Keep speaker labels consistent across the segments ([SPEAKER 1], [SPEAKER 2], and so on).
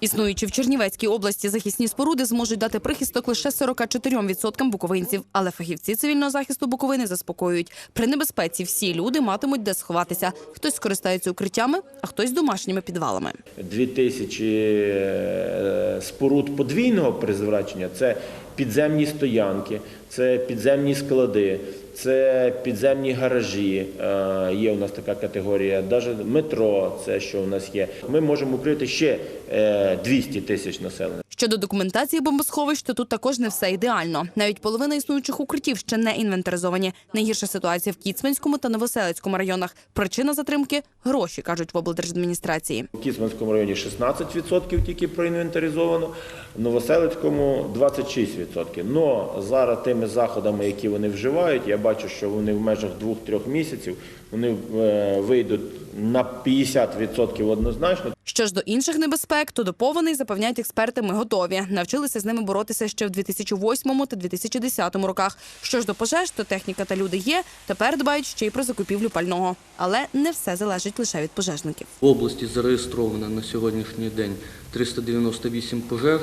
[SPEAKER 1] Існуючи в Чернівецькій області захисні споруди зможуть дати прихисток лише 44% буковинців, але фахівці цивільного захисту Буковини заспокоюють. При небезпеці всі люди матимуть де сховатися. Хтось скористається укриттями, а хтось домашніми підвалами.
[SPEAKER 2] Дві тисячі е, споруд подвійного призначення це підземні стоянки, це підземні склади, це підземні гаражі. е, Є у нас така категорія, навіть метро, це що у нас є. Ми можемо укрити ще е, 200 тисяч населення.
[SPEAKER 1] Щодо документації бомбосховищ, то тут також не все ідеально. Навіть половина існуючих укриттів ще не інвентаризовані. Найгірша ситуація в Кіцманському та Новоселицькому районах. Причина затримки гроші кажуть в облдержадміністрації.
[SPEAKER 2] У Кіцманському районі 16% тільки проінвентаризовано, в Новоселицькому 26%. Но зараз тими заходами, які вони вживають, я бачу, що вони в межах 2-3 місяців вони е, вийдуть на 50% однозначно.
[SPEAKER 1] Що ж до інших небезпек, то до повеней, запевняють експерти, ми готові. Навчилися з ними боротися ще в 2008 та 2010 роках. Що ж до пожеж, то техніка та люди є. Тепер дбають ще й про закупівлю пального. Але не все залежить лише від пожежників.
[SPEAKER 3] В області зареєстровано на сьогоднішній день 398 пожеж,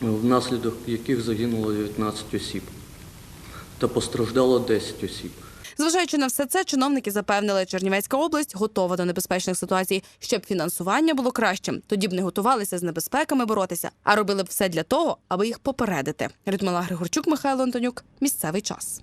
[SPEAKER 3] внаслідок яких загинуло 19 осіб та постраждало 10 осіб.
[SPEAKER 1] Зважаючи на все це, чиновники запевнили, Чернівецька область готова до небезпечних ситуацій, щоб фінансування було кращим. Тоді б не готувалися з небезпеками боротися, а робили б все для того, аби їх попередити. Людмила Григорчук, Михайло Антонюк. Місцевий час.